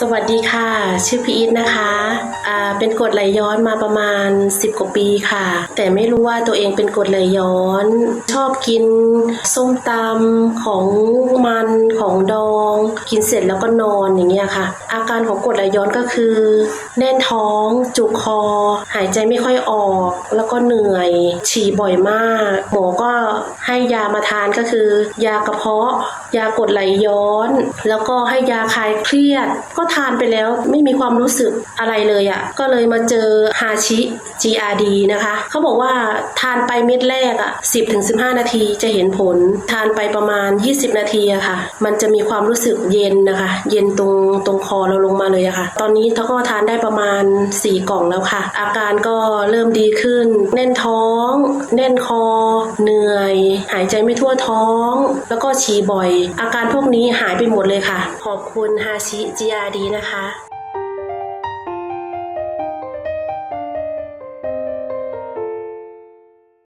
สวัสดีค่ะ ชื่อพีอีทนะคะอ่าเป็นกดไหลย้อนมาประมาณ 10 กว่าปีค่ะ แต่ไม่รู้ว่าตัวเองเป็นกดไหลย้อน ชอบกินส้มตำของมันของดอง กินเสร็จแล้วก็นอนอย่างเงี้ยค่ะ อาการของกดไหลย้อนก็คือ แน่นท้อง จุกคอ หายใจไม่ค่อยออก แล้วก็เหนื่อย ฉี่บ่อยมาก หมอก็ ให้ยามาทานก็คือ ยากระเพาะ ยากดไหลย้อน แล้วก็ให้ยาคลายเครียด ก็ทานไปแล้วไม่มีความรู้สึกอะไรเลยอะ่ะก็เลยมาเจอฮาชิ GRD นะคะเขาบอกว่าทานไปเม็ดแรกอะ่ะ10-15 นาทีจะเห็นผล ทานไปประมาณ 20 นาทีอะค่ะ มันจะมีความรู้สึกเย็นนะคะ เย็นตรงตรงคอเราลงมาเลยอะค่ะ ตอนนี้เขาก็ทานได้ประมาณ 4 กล่องแล้วค่ะ อาการก็เริ่มดีขึ้น แน่นท้อง แน่นคอ เหนื่อย หายใจไม่ทั่วท้อง แล้วก็ฉี่บ่อย อาการพวกนี้หายไปหมดเลยค่ะ ขอบคุณฮาชิ GRD นะคะ